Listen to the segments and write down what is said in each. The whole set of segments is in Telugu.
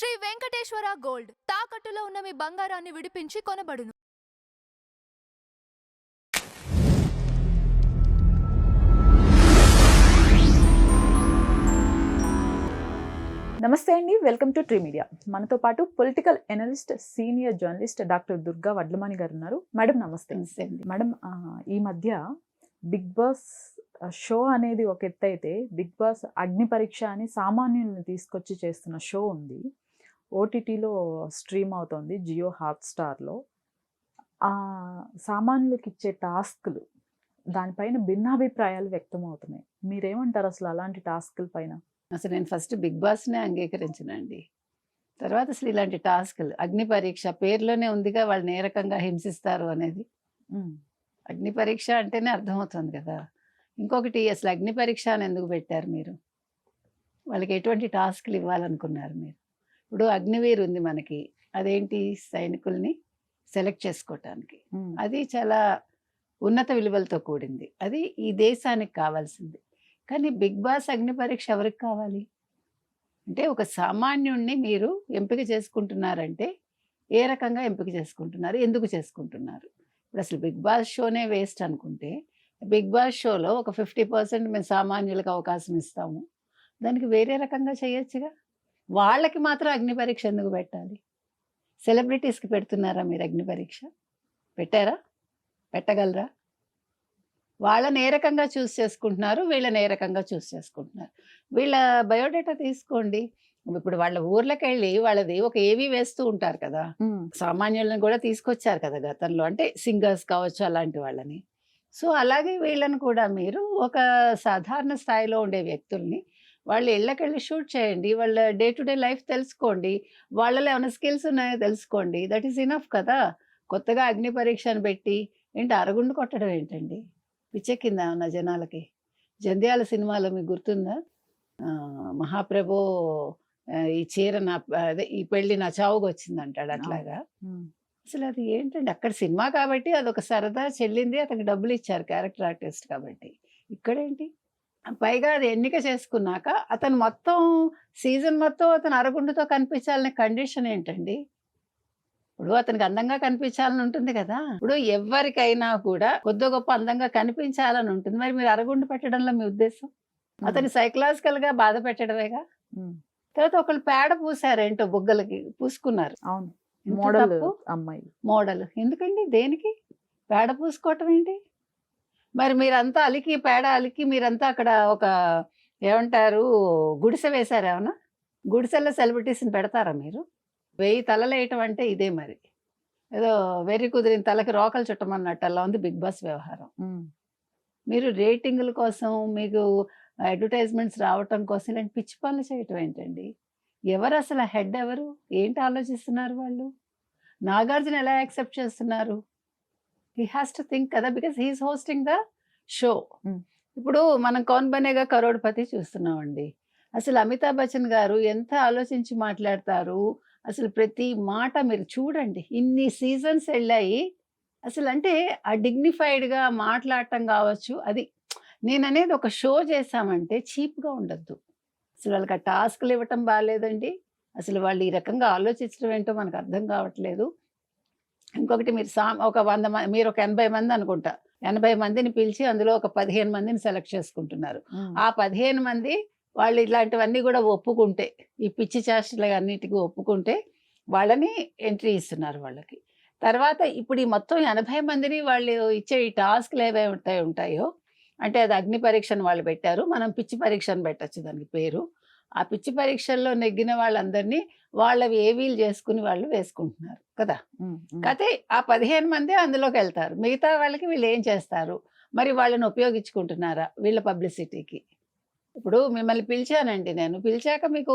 శ్రీ వెంకటేశ్వర గోల్డ్. తాకట్టులో ఉన్న మీ బంగారాన్ని విడిపించి కొనబడును. నమస్తే అండి. వెల్కమ్ టు ట్రీ మీడియా మనతో పాటు political analyst senior journalist doctor Durga Vadlamani గారు ఉన్నారు. మేడం నమస్తే. నమస్తే అండి. మేడం ఈ మధ్య బిగ్ బాస్ షో అనేది ఒక ఎత్తు అయితే బిగ్ బాస్ అగ్ని పరీక్ష అని సామాన్యుల్ని తీసుకొచ్చి చేస్తున్న షో ఉంది. ఓటీటీలో స్ట్రీమ్ అవుతోంది జియో హాట్స్టార్లో ఆ సామాన్యులకి ఇచ్చే టాస్క్లు దానిపైన భిన్నాభిప్రాయాలు వ్యక్తం అవుతున్నాయి మీరేమంటారు అసలు అలాంటి టాస్కుల పైన? అసలు నేను ఫస్ట్ బిగ్ బాస్నే అంగీకరించనండి. తర్వాత అసలు ఇలాంటి టాస్క్లు అగ్ని పరీక్ష పేరులోనే ఉందిగా వాళ్ళని ఏ రకంగా హింసిస్తారు అనేది. అగ్ని పరీక్ష అంటేనే అర్థమవుతుంది కదా. ఇంకొకటి అసలు అగ్ని పరీక్ష అని ఎందుకు పెట్టారు మీరు? వాళ్ళకి ఎటువంటి టాస్క్లు ఇవ్వాలనుకున్నారు మీరు? ఇప్పుడు అగ్నివీర్ ఉంది మనకి. అదేంటి సైనికుల్ని సెలెక్ట్ చేసుకోవటానికి అది చాలా ఉన్నత విలువలతో కూడింది. అది ఈ దేశానికి కావాల్సింది. కానీ బిగ్ బాస్ అగ్ని పరీక్ష ఎవరికి కావాలి? అంటే ఒక సామాన్యుణ్ణి మీరు ఎంపిక చేసుకుంటున్నారంటే ఏ రకంగా ఎంపిక చేసుకుంటున్నారు? ఎందుకు చేసుకుంటున్నారు? ఇప్పుడు అసలు బిగ్ బాస్ షోనే వేస్ట్ అనుకుంటే బిగ్ బాస్ షోలో ఒక ఫిఫ్టీ పర్సెంట్ మేము సామాన్యులకు అవకాశం ఇస్తాము. దానికి వేరే రకంగా చేయొచ్చుగా? వాళ్ళకి మాత్రం అగ్ని పరీక్ష ఎందుకు పెట్టాలి? సెలబ్రిటీస్కి పెడుతున్నారా మీరు అగ్ని పరీక్ష? పెట్టారా? పెట్టగలరా? వాళ్ళని ఏ రకంగా చూస్ చేసుకుంటున్నారు? వీళ్ళని ఏ రకంగా చూస్ చేసుకుంటున్నారు? వీళ్ళ బయోడేటా తీసుకోండి. ఇప్పుడు వాళ్ళ ఊర్లోకి వెళ్ళి వాళ్ళది ఒక ఏవి వేస్తూ ఉంటారు కదా. సామాన్యులను కూడా తీసుకొచ్చారు కదా గతంలో. అంటే సింగర్స్ కావచ్చు అలాంటి వాళ్ళని. సో అలాగే వీళ్ళని కూడా మీరు ఒక సాధారణ స్థాయిలో ఉండే వ్యక్తుల్ని వాళ్ళు ఇళ్ళకెళ్ళి షూట్ చేయండి వాళ్ళ డే టు డే లైఫ్ తెలుసుకోండి వాళ్ళలో ఏమైనా స్కిల్స్ ఉన్నాయో తెలుసుకోండి. దట్ ఈస్ ఇనఫ్ కదా! కొత్తగా అగ్ని పరీక్షను పెట్టి ఏంటి అరగుండు కొట్టడం ఏంటండి? పిచ్చెక్కిందా ఉన్న జనాలకి. జంధ్యాల సినిమాలో మీకు గుర్తుందా? మహాప్రభు ఈ చీర నా అదే ఈ పెళ్ళి నా చావుకు వచ్చింది అంటాడు అట్లాగా. అసలు అది ఏంటండి? అక్కడ సినిమా కాబట్టి అదొక సరదా చెల్లింది అతనికి డబ్బులు ఇచ్చారు క్యారెక్టర్ ఆర్టిస్ట్ కాబట్టి. ఇక్కడేంటి? పైగా అది ఎన్నిక చేసుకున్నాక అతను మొత్తం సీజన్ మొత్తం అతను అరగుండుతో కనిపించాలనే కండిషన్ ఏంటండి? ఇప్పుడు అతనికి అందంగా కనిపించాలని ఉంటుంది కదా. ఇప్పుడు ఎవరికైనా కూడా కొద్ది గొప్ప అందంగా కనిపించాలని ఉంటుంది. మరి మీరు అరగుండు పెట్టడంలో మీ ఉద్దేశం? అతని సైకలాజికల్గా బాధ పెట్టడమేగా? తర్వాత ఒకళ్ళు పేడ పూసారేంటో బుగ్గలకి పూసుకున్నారు. అవును. మోడల్? అమ్మాయి. మోడల్. ఎందుకండి? దేనికి? పేడ పూసుకోవటం ఏంటి? మరి మీరంతా అలికి పేడ అలికి మీరంతా అక్కడ ఒక ఏమంటారు గుడిసె వేశారు ఏమన్నా? గుడిసెల్లో సెలబ్రిటీస్ని పెడతారా మీరు? వెయ్యి తలలు వేయటం అంటే ఇదే మరి. ఏదో వెర్రి కుదిరిన తలకి రోకలు చుట్టమన్నట్టు అలా ఉంది బిగ్ బాస్ వ్యవహారం. మీరు రేటింగుల కోసం మీకు అడ్వర్టైజ్మెంట్స్ రావటం కోసం ఇలాంటి పిచ్చి పనులు చేయటం ఏంటండి? ఎవరు అసలు హెడ్ ఎవరు? ఏంటి ఆలోచిస్తున్నారు వాళ్ళు? నాగార్జున ఎలా యాక్సెప్ట్ చేస్తున్నారు? హీ హ్యాస్ టు థింక్ కదా because he's hosting the show. ఇప్పుడు మనం కౌన్ బనేగా కరోడ్పతి చూస్తున్నామండి. అసలు అమితాబ్ బచ్చన్ గారు ఎంత ఆలోచించి మాట్లాడతారు? అసలు ప్రతి మాట మీరు చూడండి. ఇన్ని సీజన్స్ వెళ్ళాయి. అసలు అంటే ఆ డిగ్నిఫైడ్గా మాట్లాడటం కావచ్చు. అది నేను అనేది ఒక షో చేశామంటే చీప్గా ఉండద్దు. అసలు వాళ్ళకి ఆ టాస్క్లు ఇవ్వటం బాగాలేదండి అసలు వాళ్ళు ఈ రకంగా ఆలోచించడం ఏంటో మనకు అర్థం కావట్లేదు. ఇంకొకటి మీరు సా ఒక వంద మంది మీరు ఒక ఎనభై మంది అనుకుంటా. ఎనభై మందిని పిలిచి అందులో ఒక పదిహేను మందిని సెలెక్ట్ చేసుకుంటున్నారు. ఆ. పదిహేను మంది వాళ్ళు ఇలాంటివన్నీ కూడా ఒప్పుకుంటే ఈ పిచ్చి చేష్టలు అన్నిటికీ ఒప్పుకుంటే వాళ్ళని ఎంట్రీ ఇస్తున్నారు వాళ్ళకి. తర్వాత ఇప్పుడు ఈ మొత్తం ఎనభై మందిని వాళ్ళు ఇచ్చే ఈ టాస్క్లు ఏవైతే ఉంటాయో అంటే అది అగ్ని పరీక్షను వాళ్ళు పెట్టారు. మనం పిచ్చి పరీక్షను పెట్టచ్చు దానికి పేరు. ఆ పిచ్చి పరీక్షల్లో నెగ్గిన వాళ్ళందరినీ వాళ్ళవి ఏవీలు చేసుకుని వాళ్ళు వేసుకుంటున్నారు కదా. కాకపోతే ఆ పదిహేను మంది అందులోకి వెళ్తారు. మిగతా వాళ్ళకి వీళ్ళు ఏం చేస్తారు? మరి వాళ్ళని ఉపయోగించుకుంటున్నారా వీళ్ళ పబ్లిసిటీకి? ఇప్పుడు మిమ్మల్ని పిలిచానండి నేను. పిలిచాక మీకు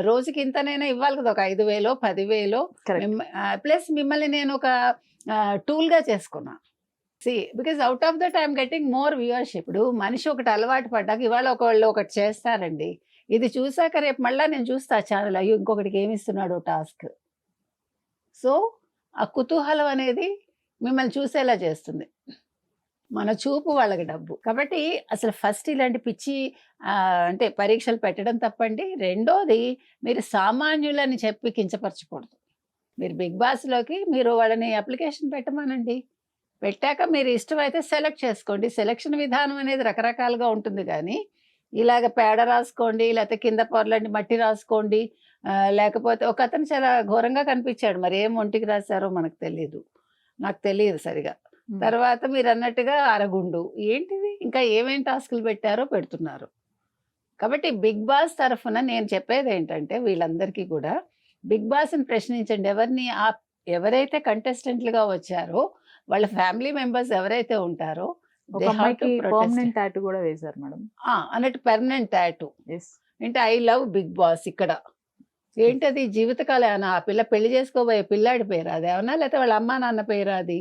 రోజుకి ఇంతనైనా ఇవ్వాలి కదా? ఒక ఐదు వేలో పదివేలో. ప్లస్ మిమ్మల్ని నేను ఒక టూల్గా చేసుకున్నా. See because out of that I'm getting more viewership. ఇప్పుడు మనిషి ఒకటి అలవాటు పడ్డాక ఇవాళ ఒకళ్ళు ఒకటి చేస్తారండి. ఇది చూసాక రేపు మళ్ళీ నేను చూస్తా ఛానల్ అయ్యో ఇంకొకటికి ఏమి ఇస్తున్నాడు టాస్క్ సో ఆ కుతూహలం అనేది మిమ్మల్ని చూసేలా చేస్తుంది. మన చూపు వాళ్ళకి డబ్బు. కాబట్టి అసలు ఫస్ట్ ఇలాంటి పిచ్చి అంటే పరీక్షలు పెట్టడం తప్పండి. రెండోది మీరు సామాన్యులని చెప్పి కించపరచకూడదు. మీరు బిగ్ బాస్లోకి మీరు వాళ్ళని అప్లికేషన్ పెట్టమనండి. పెట్టాక మీరు ఇష్టమైతే సెలెక్ట్ చేసుకోండి. సెలక్షన్ విధానం అనేది రకరకాలుగా ఉంటుంది కానీ ఇలాగ పేడ రాసుకోండి లేకపోతే కింద పొరలండి మట్టి రాసుకోండి లేకపోతే ఒక అతను చాలా ఘోరంగా కనిపించాడు. మరి ఏం ఒంటికి రాశారో మనకు తెలియదు నాకు తెలియదు సరిగా. తర్వాత మీరు అన్నట్టుగా అరగుండు. ఏంటిది? ఇంకా ఏమేం టాస్కులు పెట్టారో పెడుతున్నారు. కాబట్టి బిగ్ బాస్ తరఫున నేను చెప్పేది ఏంటంటే వీళ్ళందరికీ కూడా బిగ్ బాస్ని ప్రశ్నించండి. ఎవరిని ఆ ఎవరైతే కంటెస్టెంట్లుగా వచ్చారో వాళ్ళ ఫ్యామిలీ మెంబర్స్ ఎవరైతే ఉంటారో ఒక అమ్మాయికి. పర్మనెంట్ టాటూ కూడా వేశారు మేడం. అన్నట్టు పెర్మనెంట్ టాటూ ఎస్ అంటే ఐ లవ్ బిగ్ బాస్ ఇక్కడ. ఏంటది? జీవితకాలం ఆ పిల్ల పెళ్ళి చేసుకోబోయే పిల్లాడి పేరు? అది ఏమన్నా లేకపోతే వాళ్ళ అమ్మా నాన్న పేరు అది?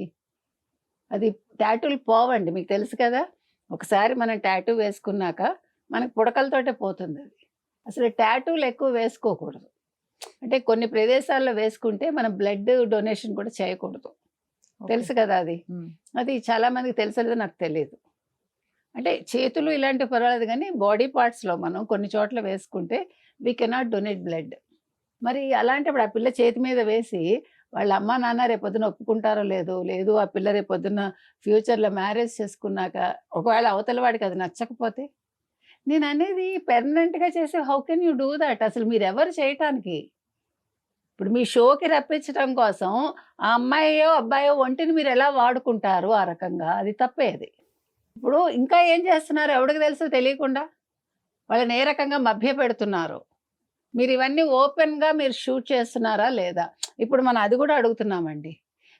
అది టాటూలు పోవండి మీకు తెలుసు కదా? ఒకసారి మనం టాటూ వేసుకున్నాక మనకు పుడకలతోటే పోతుంది అది. అసలు టాటూలు ఎక్కువ వేసుకోకూడదు. అంటే కొన్ని ప్రదేశాల్లో వేసుకుంటే మనం బ్లడ్ డొనేషన్ కూడా చేయకూడదు. తెలుసు కదా అది. అది చాలా మందికి తెలుసలేదో నాకు తెలియదు అంటే చేతులు ఇలాంటివి పర్వాలేదు కానీ బాడీ పార్ట్స్లో మనం కొన్ని చోట్ల వేసుకుంటే వీ కెనాట్ డొనేట్ బ్లడ్ మరి అలాంటప్పుడు ఆ పిల్ల చేతి మీద వేసి వాళ్ళ అమ్మ నాన్న రేపొద్దున ఒప్పుకుంటారో లేదో లేదు ఆ పిల్ల రేపొద్దున ఫ్యూచర్లో మ్యారేజ్ చేసుకున్నాక ఒకవేళ అవతల వాడికి అది నచ్చకపోతే? నేను అనేది పెర్మనెంట్గా చేసే how can you do that అసలు మీరు ఎవరు చేయటానికి? ఇప్పుడు మీ షోకి రప్పించడం కోసం ఆ అమ్మాయో అబ్బాయో ఒంటిని మీరు ఎలా వాడుకుంటారు ఆ రకంగా? అది తప్పేది ఇప్పుడు ఇంకా ఏం చేస్తున్నారు? ఎవడికి తెలుసు తెలియకుండా? వాళ్ళని ఏ రకంగా మభ్య పెడుతున్నారు మీరు ఇవన్నీ ఓపెన్గా మీరు షూట్ చేస్తున్నారా లేదా? ఇప్పుడు మనం అది కూడా అడుగుతున్నామండి.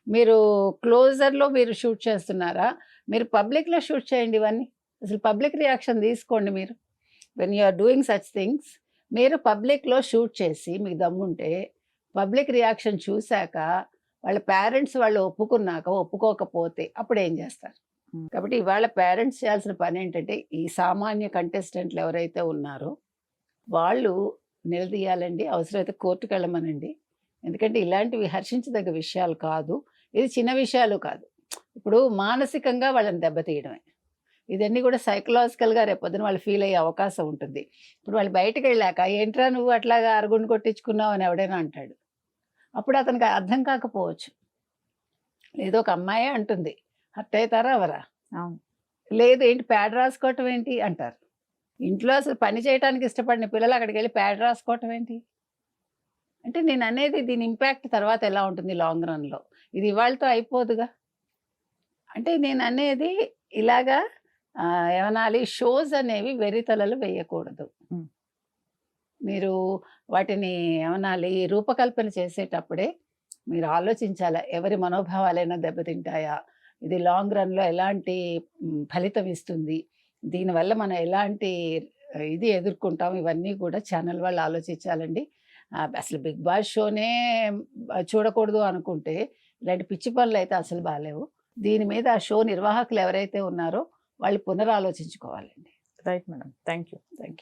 మీరు క్లోజర్లో మీరు షూట్ చేస్తున్నారా? మీరు పబ్లిక్లో షూట్ చేయండి ఇవన్నీ. అసలు పబ్లిక్ రియాక్షన్ తీసుకోండి మీరు. When you are doing such things మీరు పబ్లిక్లో షూట్ చేసి మీకు దమ్ముంటే పబ్లిక్ రియాక్షన్ చూశాక వాళ్ళ పేరెంట్స్ వాళ్ళు ఒప్పుకున్నాక ఒప్పుకోకపోతే అప్పుడు ఏం చేస్తారు. కాబట్టి ఇవాళ పేరెంట్స్ చేయాల్సిన పని ఏంటంటే ఈ సామాన్య కంటెస్టెంట్లు ఎవరైతే ఉన్నారో వాళ్ళు నిలదీయాలండి అవసరమైతే కోర్టుకు వెళ్ళమనండి. ఎందుకంటే ఇలాంటివి హర్షించదగ్గ విషయాలు కాదు. ఇది చిన్న విషయాలు కాదు. ఇప్పుడు మానసికంగా వాళ్ళని దెబ్బతీయడమే. ఇదన్నీ కూడా సైకలాజికల్గా రేపొద్దున వాళ్ళు ఫీల్ అయ్యే అవకాశం ఉంటుంది. ఇప్పుడు వాళ్ళు బయటకు వెళ్ళాక ఏంట్రా నువ్వు అట్లాగా అరుగుండు కొట్టించుకున్నావు అని ఎవడైనా అంటాడు. అప్పుడు అతనికి అర్థం కాకపోవచ్చు. లేదో ఒక అమ్మాయే అంటుంది. హర్ట్ అవుతారా అవరా అవును. లేదు ఏంటి ప్యాడ్ రాసుకోవటం ఏంటి? అంటారు. ఇంట్లో అసలు పని చేయడానికి ఇష్టపడిన పిల్లలు అక్కడికి వెళ్ళి ప్యాడ్ రాసుకోవటం ఏంటి? అంటే నేను అనేది దీని ఇంపాక్ట్ తర్వాత ఎలా ఉంటుంది లాంగ్ రన్లో? ఇది ఇవాళతో అయిపోదుగా? అంటే నేను అనేది ఇలాగా ఏమనాలి షోస్ అనేవి వెర్రితలలు వేయకూడదు. మీరు వాటిని ఏమనాలి రూపకల్పన చేసేటప్పుడే మీరు ఆలోచించాలా ఎవరి మనోభావాలైనా దెబ్బతింటాయా? ఇది లాంగ్ రన్లో ఎలాంటి ఫలితం ఇస్తుంది? దీనివల్ల మనం ఎలాంటి ఇది ఎదుర్కొంటాం? ఇవన్నీ కూడా ఛానల్ వాళ్ళు ఆలోచించాలండి. అసలు బిగ్ బాస్ షోనే చూడకూడదు అనుకుంటే ఇలాంటి పిచ్చి పనులు అయితే అసలు బాగాలేవు దీని మీద ఆ షో నిర్వాహకులు ఎవరైతే ఉన్నారో వాళ్ళు పునరాలోచించుకోవాలండి. Right madam. Thank you thank you